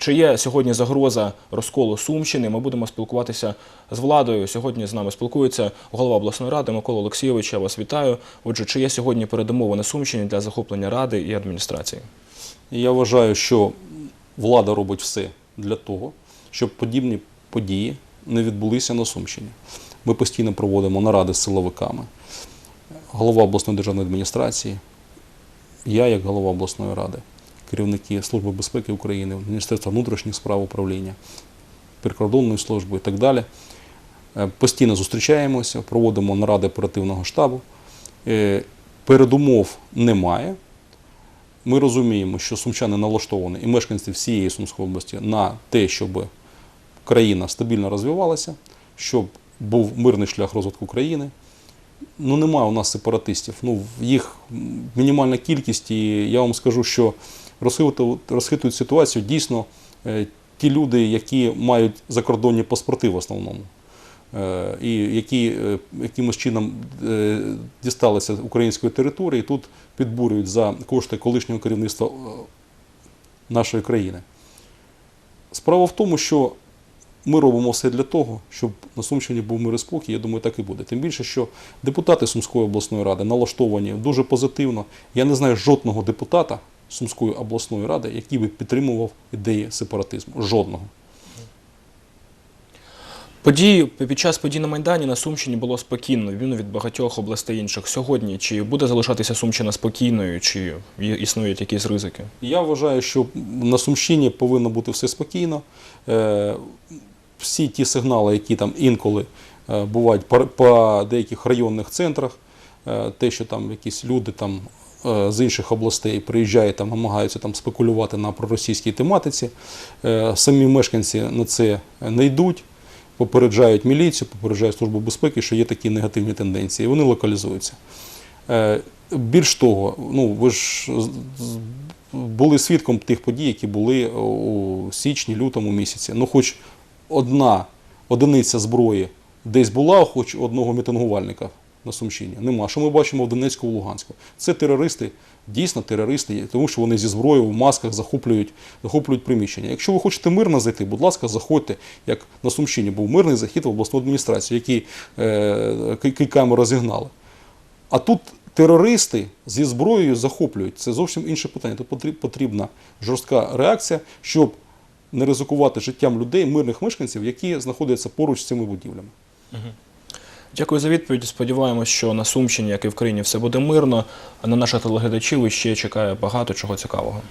Чи є сьогодні загроза розколу Сумщини? Ми будемо спілкуватися з владою. Сьогодні з нами спілкується голова обласної ради Микола Олексійович. Я вас вітаю. Отже, чи є сьогодні передумови на Сумщині для захоплення ради і адміністрації? Я вважаю, що влада робить все для того, щоб подібні події не відбулися на Сумщині. Ми постійно проводимо наради з силовиками. Голова обласної державної адміністрації, я як голова обласної ради, керівники Служби безпеки України, Міністерства внутрішніх справ управління, прикордонної служби і так далі. Е, Постійно зустрічаємося, проводимо наради оперативного штабу. Е, Передумов немає. Ми розуміємо, що сумчани налаштовані і мешканці всієї Сумської області на те, щоб країна стабільно розвивалася, щоб був мирний шлях розвитку країни. Ну, немає у нас сепаратистів. Ну, їх мінімальна кількість, і я вам скажу, що розхитують, ситуацію дійсно е, ті люди, які мають закордонні паспорти в основному. Е, і які е, якимось чином дісталися української території, тут підбурюють за кошти колишнього керівництва нашої країни. Справа в тому, що ми робимо все для того, щоб на Сумщині був мир і спокій. Я думаю, так і буде. Тим більше, що депутати Сумської обласної ради налаштовані дуже позитивно. Я не знаю жодного депутата Сумської обласної ради, який би підтримував ідеї сепаратизму. Жодного. Події під час подій на Майдані на Сумщині було спокійно, він від багатьох областей інших. Сьогодні чи буде залишатися Сумщина спокійною, чи існують якісь ризики? Я вважаю, що на Сумщині повинно бути все спокійно. Е, Всі ті сигнали, які там інколи е, бувають по, деяких районних центрах, е, те, що там якісь люди там з інших областей приїжджають, там намагаються там спекулювати на проросійській тематиці. Е, Самі мешканці на це не йдуть. Попереджають міліцію, попереджають службу безпеки, що є такі негативні тенденції, вони локалізуються. Е, Більш того, ну ви ж були свідком тих подій, які були у січні, лютому місяці. Ну, хоч одна одиниця зброї десь була, хоч одного мітингувальника на Сумщині. Нема. Що ми бачимо в Донецьку, в Луганську? Це терористи, дійсно терористи, тому що вони зі зброєю в масках захоплюють, захоплюють приміщення. Якщо ви хочете мирно зайти, будь ласка, заходьте, як на Сумщині був мирний захід в обласну адміністрацію, який е, кийками розігнали. А тут терористи зі зброєю захоплюють. Це зовсім інше питання. Тут потрібна жорстка реакція, щоб не ризикувати життям людей, мирних мешканців, які знаходяться поруч з цими будівлями. Дякую за відповідь. Сподіваємось, що на Сумщині, як і в країні, все буде мирно. На наших телеглядачів ще чекає багато чого цікавого.